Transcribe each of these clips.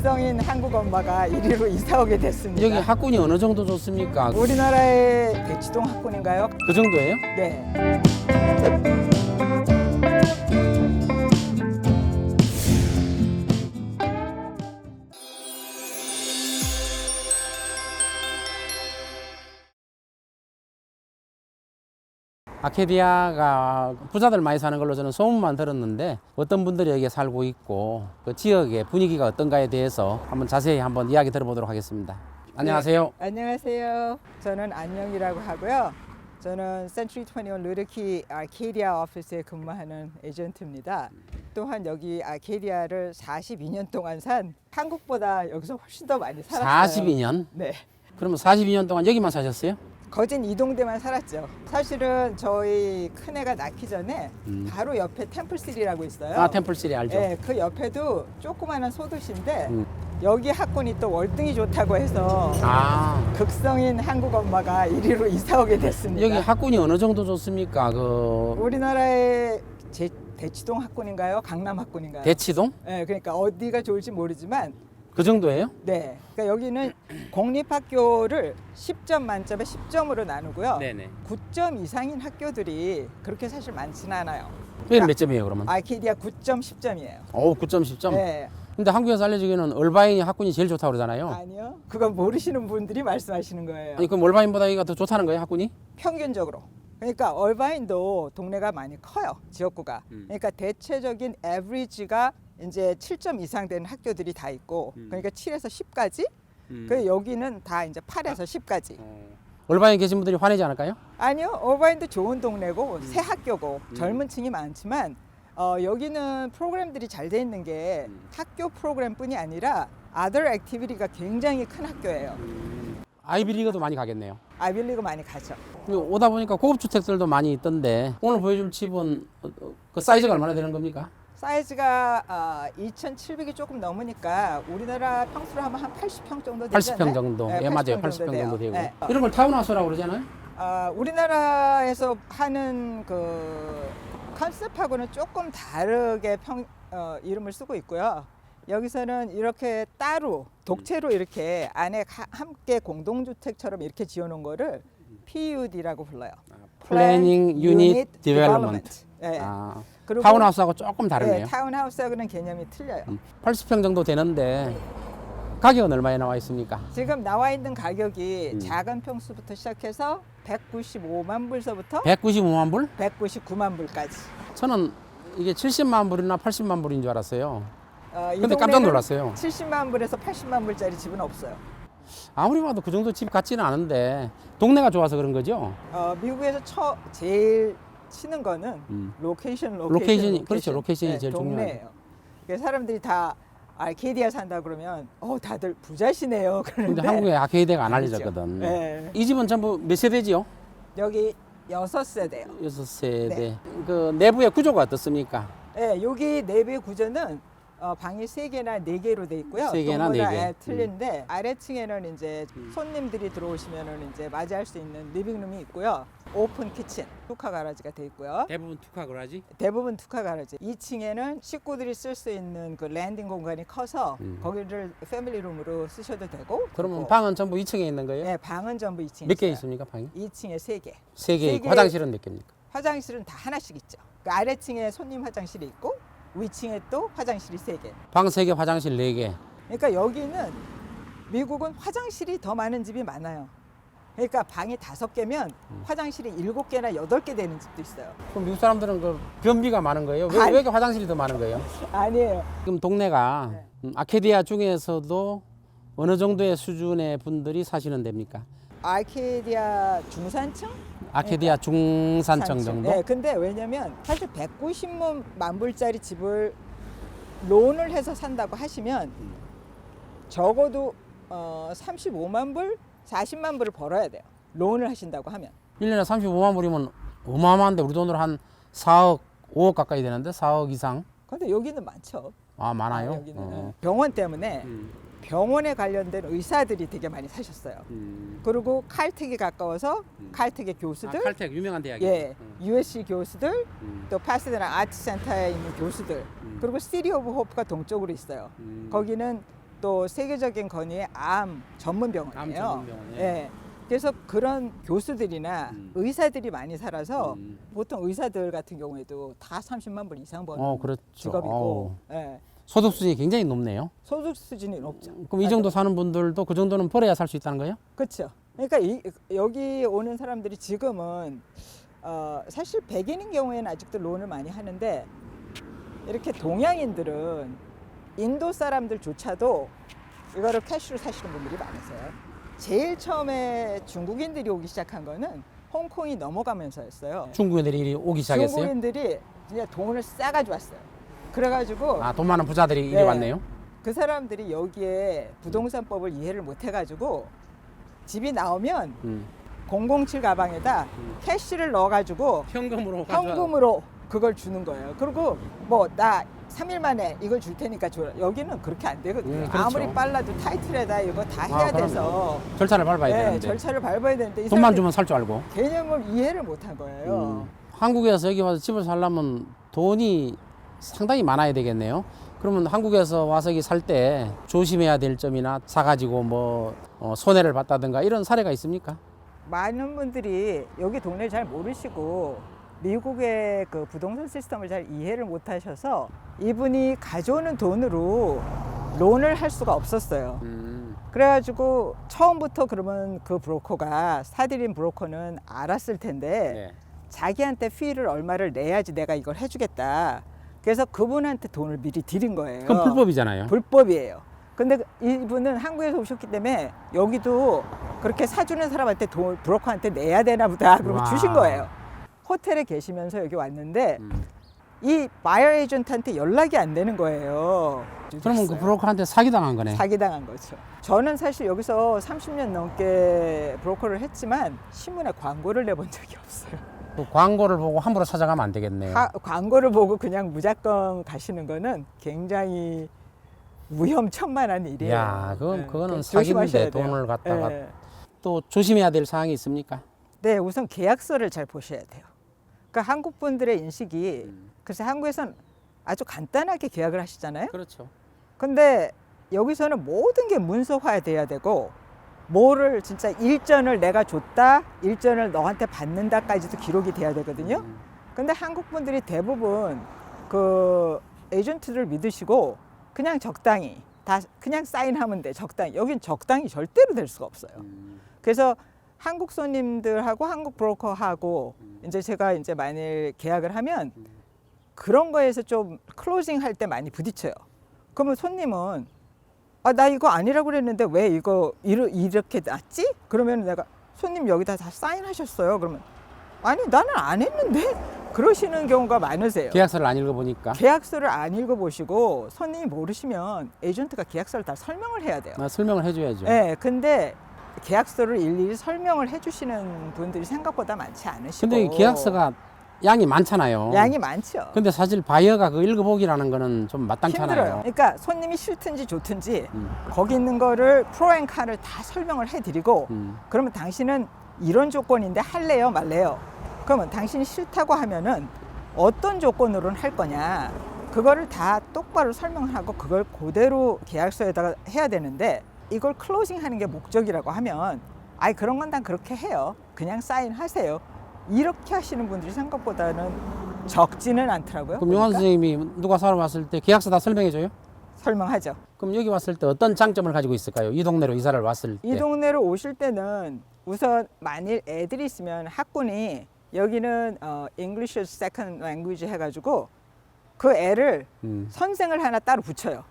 극성인 한국 엄마가 이리로 이사 오게 됐습니다. 여기 학군이 어느 정도 좋습니까? 우리나라의 대치동 학군인가요? 그 정도예요? 네. 아케디아가 부자들 많이 사는 걸로 저는 소문만 들었는데 어떤 분들이 여기에 살고 있고 그 지역의 분위기가 어떤가에 대해서 한번 자세히 한번 이야기 들어보도록 하겠습니다. 안녕하세요. 안녕하세요. 저는 안녕이라고 하고요. 저는 센츄리 21 루르키 아케디아 오피스에 근무하는 에이전트입니다. 또한 여기 아케디아를 42년 동안 산 한국보다 여기서 훨씬 더 많이 살았어요. 42년? 네. 그러면 42년 동안 여기만 사셨어요? 거진 이동대만 살았죠. 사실은 저희 큰애가 낳기 전에 음. 바로 옆에 템플시리라고 있어요. 아, 템플시리 알죠? 네, 그 옆에도 조그마한 소도시인데 음. 여기 학군이 또 월등히 좋다고 해서 아, 극성인 한국 엄마가 이리로 이사 오게 됐습니다. 여기 학군이 어느 정도 좋습니까? 그 우리나라의 제, 대치동 학군인가요? 강남 학군인가요? 대치동? 네, 그러니까 어디가 좋을지 모르지만 그 정도예요? 네, 그러니까 여기는 공립학교를 10점 만점에 10점으로 나누고요. 네네. 9점 이상인 학교들이 그렇게 사실 많지는 않아요. 여기는 몇 점이에요, 그러면? 아이케디아 9점 10점이에요. 오, 9점, 10점? 네, 근데 한국에서 알려지기는 얼바인이 학군이 제일 좋다고 그러잖아요. 아니요. 그건 모르시는 분들이 말씀하시는 거예요. 아니, 그럼 얼바인보다 여기가 더 좋다는 거예요, 학군이? 평균적으로. 그러니까 얼바인도 동네가 많이 커요. 지역구가. 음. 그러니까 대체적인 에브리지가 이제 7점 이상 되는 학교들이 다 있고 음. 그러니까 7에서 10까지. 그 여기는 다 이제 8에서 10까지. 얼바인 계신 분들이 화내지 않을까요? 아니요. 얼바인도 좋은 동네고 음. 새 학교고 음. 젊은 층이 많지만 어, 여기는 프로그램들이 잘 돼 있는 게 음. 학교 프로그램뿐이 아니라 아들 액티비티가 굉장히 큰 학교예요. 아이비리그도 많이 가겠네요. 아이빌리그 많이 가죠. 오다 보니까 고급 주택들도 많이 있던데 오늘 보여줄 집은 어, 어, 그 사이즈가 얼마나 되는 겁니까? 사이즈가 아, 2,700이 조금 넘으니까 우리나라 평수로 하면 한 80평 정도 되잖아요. 80평 정도. 네, 예, 맞아요. 80평 80평 정도 되고. 네. 이런 걸 타운하우스라고 그러잖아요. 아, 우리나라에서 하는 그 컨셉하고는 조금 다르게 평, 어, 이름을 쓰고 있고요. 여기서는 이렇게 따로 독채로 이렇게 안에 가- 함께 공동주택처럼 이렇게 지어놓은 거를 PUD라고 불러요. Unit Development. 네. 아, 그리고 타운하우스하고 조금 다르네요. 네, 타운하우스하고는 개념이 틀려요. 음, 80평 정도 되는데 가격은 얼마에 나와 있습니까? 지금 나와 있는 가격이 음. 작은 평수부터 시작해서 195만 불서부터 195만 불? 199만 불까지. 저는 이게 70만 불이나 80만 불인 줄 알았어요. 어, 이 근데 깜짝 동네는 놀랐어요. 70만 불에서 80만 불짜리 집은 없어요. 아무리 봐도 그 정도 집 같지는 않은데 동네가 좋아서 그런 거죠. 어, 미국에서 처, 제일 치는 거는 음. 로케이션, 로케이션, 로케이션이- 그렇죠. 로케이션이 제일 동네예요. 그래서 사람들이 다 아케디아 산다 그러면 어 다들 부자시네요. 그런데 한국에 아케이드가 안 아니죠. 알려졌거든. 네. 이 집은 전부 몇 세대지요? 여기 여섯 세대요. 여섯 세대. 네. 그 내부의 구조가 어떻습니까? 네, 여기 내부의 구조는 어, 방이 세 개나 네 개로 돼 있고요. 세 개나 동보다, 네 개. 예, 틀린데 아래층에는 이제 음. 손님들이 들어오시면은 이제 맞이할 수 있는 리빙룸이 있고요. 오픈 키친, 투카 가라지가 돼 있고요. 대부분 투카 그라지. 대부분 투카 가라지. 2층에는 식구들이 쓸 수 있는 그 랜딩 공간이 커서 음. 거기를 패밀리룸으로 쓰셔도 되고. 그러면 그리고, 방은 전부 2층에 있는 거예요? 네, 방은 전부 2층에 몇개 있어요. 있습니까 방이? 2층에 세 개. 세 개 세 있고 개. 화장실은 몇 개입니까? 화장실은 다 하나씩 있죠. 그 아래층에 손님 화장실이 있고 위층에 또 화장실이 세 개. 방세 개, 화장실 네 개. 그러니까 여기는 미국은 화장실이 더 많은 집이 많아요. 그러니까 방이 다섯 개면 음. 화장실이 일곱 개나 여덟 개 되는 집도 있어요. 그럼 미국 사람들은 그 변비가 많은 거예요? 왜, 아니. 왜 이렇게 화장실이 더 많은 거예요? 아니에요. 지금 동네가 네. 음, 아케디아 중에서도 어느 정도의 수준의 분들이 사시는 데입니까? 아케디아 중산층? 아케디아 중산층 정도? 네, 근데 왜냐면 사실 190만 불짜리 집을 론을 해서 산다고 하시면 적어도 어, 35만 불, 40만 불을 벌어야 돼요. 론을 하신다고 하면. 1년에 35만 불이면 어마어마한데 우리 돈으로 한 4억, 5억 가까이 되는데 4억 이상? 근데 여기는 많죠. 아 많아요? 아, 여기는 어. 병원 때문에 음, 병원에 관련된 의사들이 되게 많이 사셨어요. 음. 그리고 칼텍이 가까워서 음. 칼텍의 아, 교수들, 칼텍 유명한 대학이죠? 예, 음, USC 교수들, 음, 또 파스데나 아트 센터에 있는 교수들, 음, 그리고 시티 오브 호프가 동쪽으로 있어요. 음. 거기는 또 세계적인 건의의 암 전문 병원이에요. 예. 그래서 그런 교수들이나 음. 의사들이 많이 살아서 음. 보통 의사들 같은 경우에도 다 30만 불 이상 버는 어, 그렇죠. 직업이고 예. 소득 수준이 굉장히 높네요. 소득 수준이 높죠. 그럼 이 정도 사는 분들도 그 정도는 벌어야 살 수 있다는 거예요? 그렇죠. 그러니까 이, 여기 오는 사람들이 지금은 어, 사실 백인인 경우에는 아직도 론을 많이 하는데 이렇게 동양인들은 인도 사람들조차도 이거를 캐시로 사시는 분들이 많으세요. 제일 처음에 중국인들이 오기 시작한 거는 홍콩이 넘어가면서였어요. 중국인들이 오기 시작했어요. 중국인들이 그냥 돈을 싸가지고 왔어요. 그래가지고 아, 돈 많은 부자들이 이리 네. 왔네요. 그 사람들이 여기에 부동산법을 이해를 못 해가지고 집이 나오면 음. 007 가방에다 음. 캐시를 넣어가지고 현금으로 현금으로 그걸 주는 거예요. 그리고 뭐 나 3일 만에 이걸 줄 테니까 줘. 여기는 그렇게 안 되거든요. 음, 그렇죠. 아무리 빨라도 타이틀에다 이거 다 아, 해야 그럼요. 돼서 절차를 밟아야 네, 되는데 절차를 밟아야 되는데 이 돈만 사람들이 주면 살 줄 알고. 개념을 이해를 못 한 거예요. 음. 한국에서 여기 와서 집을 살려면 돈이 상당히 많아야 되겠네요. 그러면 한국에서 와서 여기 살 때 조심해야 될 점이나 사가지고 뭐 어, 손해를 봤다든가 이런 사례가 있습니까? 많은 분들이 여기 동네를 잘 모르시고 미국의 그 부동산 시스템을 잘 이해를 못 하셔서 이분이 가져오는 돈으로 론을 할 수가 없었어요. 음. 그래가지고 처음부터 그러면 그 브로커가 사들인 브로커는 알았을 텐데 네. 자기한테 피를 얼마를 내야지 내가 이걸 해주겠다. 그래서 그분한테 돈을 미리 드린 거예요. 그럼 불법이잖아요. 불법이에요. 근데 이분은 한국에서 오셨기 때문에 여기도 그렇게 사주는 사람한테 돈 브로커한테 내야 되나 보다. 그러고 와. 주신 거예요. 호텔에 계시면서 여기 왔는데 음. 이 바이어 에이전트한테 연락이 안 되는 거예요. 그러면 그 브로커한테 사기당한 거네. 사기당한 거죠. 저는 사실 여기서 30년 넘게 브로커를 했지만 신문에 광고를 내본 적이 없어요. 그 광고를 보고 함부로 찾아가면 안 되겠네요. 하- 광고를 보고 그냥 무작정 가시는 거는 굉장히 위험천만한 일이에요. 야, 그건- 그거는 그러니까 사기인데 조심하셔야 돼요. 돈을 갖다가 예. 또 조심해야 될 사항이 있습니까? 네, 우선 계약서를 잘 보셔야 돼요. 그러니까 한국 분들의 인식이 음. 글쎄 한국에서는 아주 간단하게 계약을 하시잖아요. 그렇죠. 근데 여기서는 모든 게 문서화돼야 되고 뭐를 진짜 일전을 내가 줬다, 일전을 너한테 받는다까지도 기록이 돼야 되거든요. 음. 근데 한국 분들이 대부분 그 에이전트를 믿으시고 그냥 적당히 다 그냥 사인하면 돼 적당히 여긴 적당히 절대로 될 수가 없어요. 음. 그래서 한국 손님들하고 한국 브로커하고 이제 제가 이제 만일 계약을 하면 그런 거에서 좀 클로징 할 때 많이 부딪혀요. 그러면 손님은 아 나 이거 아니라고 그랬는데 왜 이거 이렇게 났지? 그러면 내가 손님 여기다 다 사인하셨어요. 그러면 아니 나는 안 했는데 그러시는 경우가 많으세요. 계약서를 안 읽어보니까 계약서를 안 읽어보시고 손님이 모르시면 에이전트가 계약서를 다 설명을 해야 돼요. 아, 설명을 해줘야죠. 네, 근데 계약서를 일일이 설명을 해주시는 분들이 생각보다 많지 않으시고. 근데 이 계약서가 양이 많잖아요. 양이 많죠. 근데 사실 바이어가 그 읽어보기라는 거는 좀 마땅찮아요. 힘들어요. 그러니까 손님이 싫든지 좋든지 음. 거기 있는 거를 프로앤카를 다 설명을 해드리고 음. 그러면 당신은 이런 조건인데 할래요, 말래요? 그러면 당신이 싫다고 하면은 어떤 조건으로는 할 거냐? 그거를 다 똑바로 설명하고 그걸 그대로 계약서에다가 해야 되는데 이걸 클로징 하는 게 목적이라고 하면 아이 그런 건 다 그렇게 해요. 그냥 사인하세요. 이렇게 하시는 분들이 생각보다는 적지는 않더라고요. 그럼 보니까. 선생님이 누가 사러 왔을 때 계약서 다 설명해줘요? 설명하죠. 그럼 여기 왔을 때 어떤 장점을 가지고 있을까요? 이 동네로 이사를 왔을 때. 이 동네로 오실 때는 우선 만일 애들이 있으면 학군이 여기는 어, English Second Language 해가지고 그 애를 음. 선생을 하나 따로 붙여요.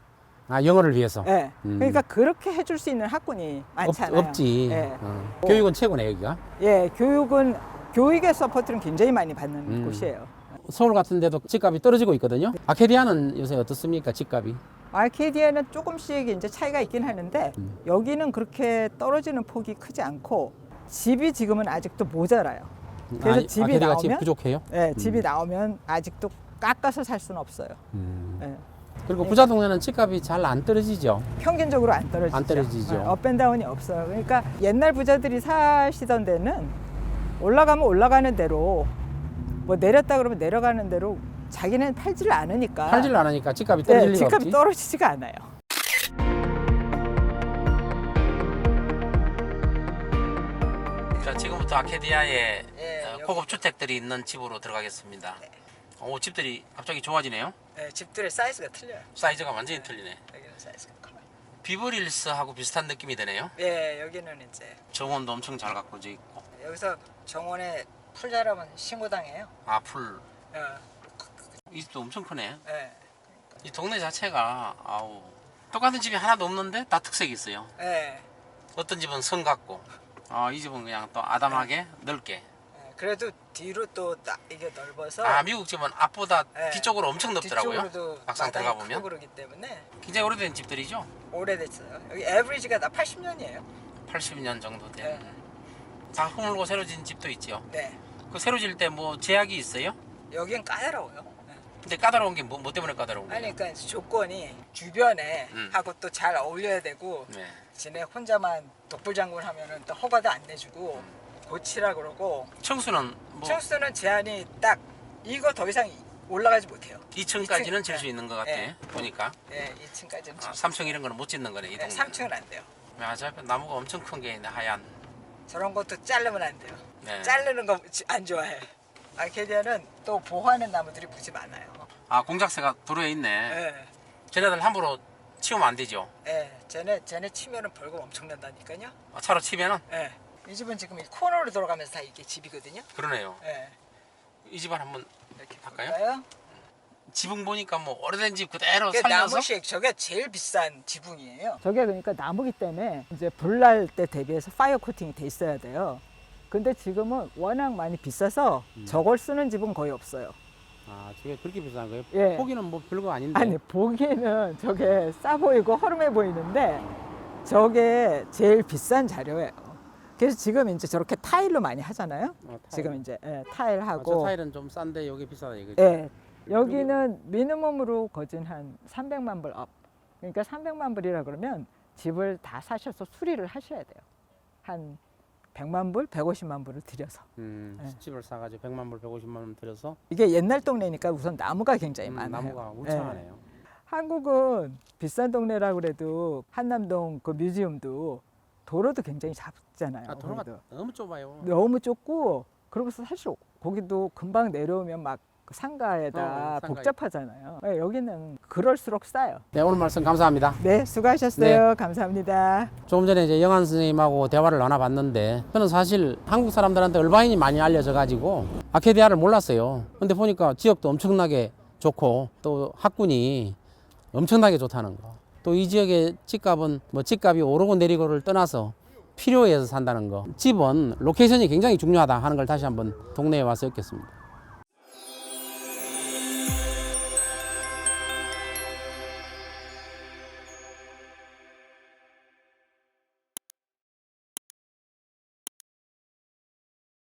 아 영어를 위해서. 예. 음. 그러니까 그렇게 해줄 수 있는 학군이 많지 없. 없지. 예. 어. 교육은 최고네 여기가. 예, 교육은 교육의 서포트는 굉장히 많이 받는 음. 곳이에요. 서울 같은 데도 집값이 떨어지고 있거든요. 아케디아는 요새 어떻습니까? 집값이? 아케디아는 조금씩 이제 차이가 있긴 하는데 음. 여기는 그렇게 떨어지는 폭이 크지 않고 집이 지금은 아직도 모자라요. 그래서 집이 아케디아가 집 나오면 부족해요? 예, 집이 음. 나오면 아직도 깎아서 살 수는 없어요. 음. 예. 그리고 부자 동네는 집값이 잘 안 떨어지죠. 평균적으로 안 떨어지죠. 안 떨어지죠. 예, 업앤다운이 없어요. 그러니까 옛날 부자들이 사시던 데는 올라가면 올라가는 대로 뭐 내렸다 그러면 내려가는 대로 자기는 팔지를 않으니까 팔질 않으니까 집값이 네, 떨어질 네, 리가 집값이 없지. 떨어지지가 않아요. 자, 지금부터 아케디아의 예, 어, 여기. 고급 주택들이 있는 집으로 들어가겠습니다. 오, 집들이 갑자기 좋아지네요. 네, 집들의 사이즈가 틀려요. 사이즈가 완전히 틀리네. 여기는 사이즈가. 비버릴스하고 비슷한 느낌이 드네요. 예, 여기는 이제 정원도 엄청 잘 가꿔져 있고. 여기서 정원에 풀 자라면 신고당해요. 아 풀. 예, 이 집도 엄청 크네. 예, 이 동네 자체가 아우 똑같은 집이 하나도 없는데 다 특색이 있어요. 예. 어떤 집은 성 같고, 아, 이 집은 그냥 또 아담하게 넓게. 예, 그래도 뒤로 또딱 이게 넓어서 아 미국 집은 앞보다 예. 뒤쪽으로 엄청 넓더라고요. 뒤쪽으로도 막상 마당이 들어가 크고 보면 그러기 때문에 굉장히 오래된 집들이죠. 오래됐어요. 여기 에브리지가 다 80년이에요. 80년 정도 된. 네. 다 허물고 새로 진 집도 있죠. 네. 그 새로 질 때 뭐 제약이 있어요? 여긴 까다로워요. 네. 근데 까다로운 게 뭐 때문에 까다로운 거예요? 아니 그러니까 조건이 주변에 음. 하고 또 잘 어울려야 되고 네. 지네 혼자만 독불장군 하면은 또 허가도 안 내주고 고치라 그러고 청수는 뭐 청수는 제한이 딱 이거 더 이상 올라가지 못해요. 2층까지는 이층, 질수 네. 있는 것 같아. 네. 보니까 예, 2층까지는 아, 3층 이런 거는 못 짓는 거네 이 네, 동네. 3층은 안 돼요. 아, 저 앞에 나무가 엄청 큰 게 있네 하얀. 저런 것도 자르면 안 돼요. 네. 자르는 거 안 좋아해. 아케디아는 또 보호하는 나무들이 무지 많아요. 아 공작새가 도로에 있네. 예, 쟤네들 함부로 치우면 안 되죠. 예, 쟤네 쟤네 치면은 벌금 엄청 난다니까요. 아, 차로 치면은 예, 이 집은 지금 이 코너로 돌아가면서 다 이게 집이거든요. 그러네요. 예, 이 집안 한번 이렇게 할까요? 볼까요? 지붕 보니까 뭐 오래된 집 그대로 그 살려서 나무식 저게 제일 비싼 지붕이에요. 저게 그러니까 나무기 때문에 이제 불 날 때 대비해서 파이어 코팅이 돼 있어야 돼요. 근데 지금은 워낙 많이 비싸서 저걸 쓰는 집은 거의 없어요. 아 저게 그렇게 비싼 거예요? 예. 포기는 뭐 별거 아닌데. 아니 보기에는 저게 싸 보이고 허름해 보이는데 저게 제일 비싼 자료예요. 그래서 지금 이제 저렇게 타일로 많이 하잖아요. 어, 타일. 지금 이제 예, 아, 저 타일하고 타일은 좀 싼데 여기 비싸다 이거죠. 예, 여기는 미니멈으로 거진 한 300만 불 업. 그러니까 300만 불이라 그러면 집을 다 사셔서 수리를 하셔야 돼요. 한 100만 불, 150만 불을 들여서. 음, 예. 집을 사가지고 100만 불, 150만 원 들여서 이게 옛날 동네니까 우선 나무가 굉장히 음, 많아요. 나무가 예. 울창하네요. 한국은 비싼 동네라 그래도 한남동 그 뮤지엄도 도로도 굉장히 작잖아요. 아, 도로가 거기도. 너무 좁아요. 너무 좁고 그러고서 사실 거기도 금방 내려오면 막 상가에다 어, 상가에. 복잡하잖아요. 네, 여기는 그럴수록 싸요. 네, 오늘 말씀 감사합니다. 네, 수고하셨어요. 감사합니다. 조금 전에 이제 영환 선생님하고 대화를 나눠봤는데 저는 사실 한국 사람들한테 얼바인이 많이 알려져 가지고 아케디아를 몰랐어요. 근데 보니까 지역도 엄청나게 좋고 또 학군이 엄청나게 좋다는 거. 또 이 지역의 집값은 뭐 집값이 오르고 내리고를 떠나서 필요해서 산다는 거. 집은 로케이션이 굉장히 중요하다 하는 걸 다시 한번 동네에 와서 느꼈습니다.